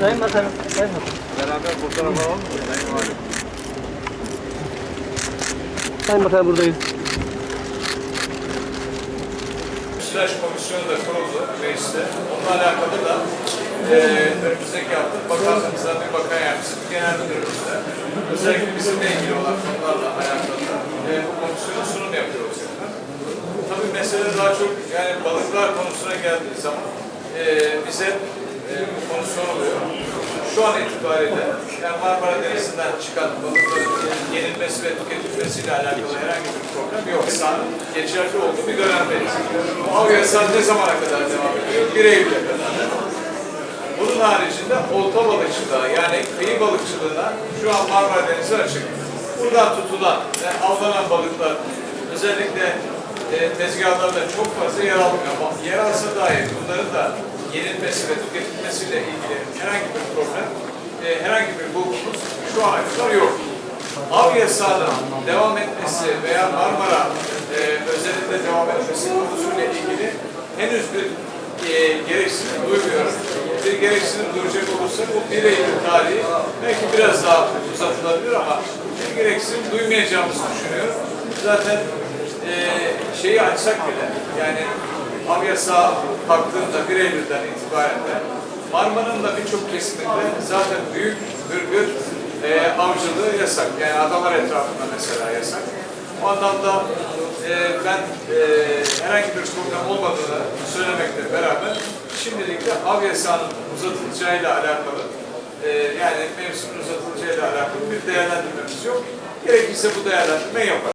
Sayın Bakanım, Sayın Bakanım. Beraber fotoğraf alalım mı? Sayın Valim. Sayın Bakanım buradayız. Süreç komisyonu da kuruldu mecliste. Onunla alakalı da e, önümüzdeki hafta bakanlığımızdan bir bakan yardımcısı, bir genel müdürümüzle özellikle bizimle ilgili olan konularla alakalı e, bu komisyona sunum yapıyoruz. Tabii mesele daha çok yani balıklar konusuna geldiği zaman e, bize e, bu konu soruluyor. Şu an itibariyle yani Marmara Denizi'nden çıkan balıkların yenilmesi ve tüketilmesiyle alakalı herhangi bir problem yok. Yasağın geçerli olduğu bir dönemdeyiz. Av yasağı ne zamana kadar devam ediyor? 1 Eylül'e kadar. Bunun haricinde olta balıkçılığa yani kıyı balıkçılığına şu an Marmara Denizi açık. Buradan tutulan ve avlanan balıklar özellikle e, tezgahlarda çok fazla yer almıyor. Yer alsa dahi bunların da yenilmesi ve tüketilmesiyle ilgili herhangi bir problem, e, herhangi bir hukukumuz şu ana kadar yok. Av yasağının devam etmesi veya Marmara e, özelinde devam etmesi konusuyla ilgili henüz bir e, gereksinim duymuyorum. Bir gereksinim duyacak olursa bu 1 Eylül tarihi belki biraz daha uzatılabilir ama bir gereksinim duymayacağımızı düşünüyorum. Zaten e, şeyi açsak bile yani av yasağı kalktığında 1 Eylül'den itibaren de Marmara'nın da birçok kesiminde zaten büyük hırgür e, avcılığı yasak. Yani adalar etrafında mesela yasak. O anlamda e, ben e, herhangi bir problem olmadığını söylemekle beraber şimdilik de av yasağının uzatılacağıyla alakalı e, yani mevsimin uzatılacağıyla alakalı bir değerlendirmemiz yok. Gerekirse bu değerlendirmeyi yapar.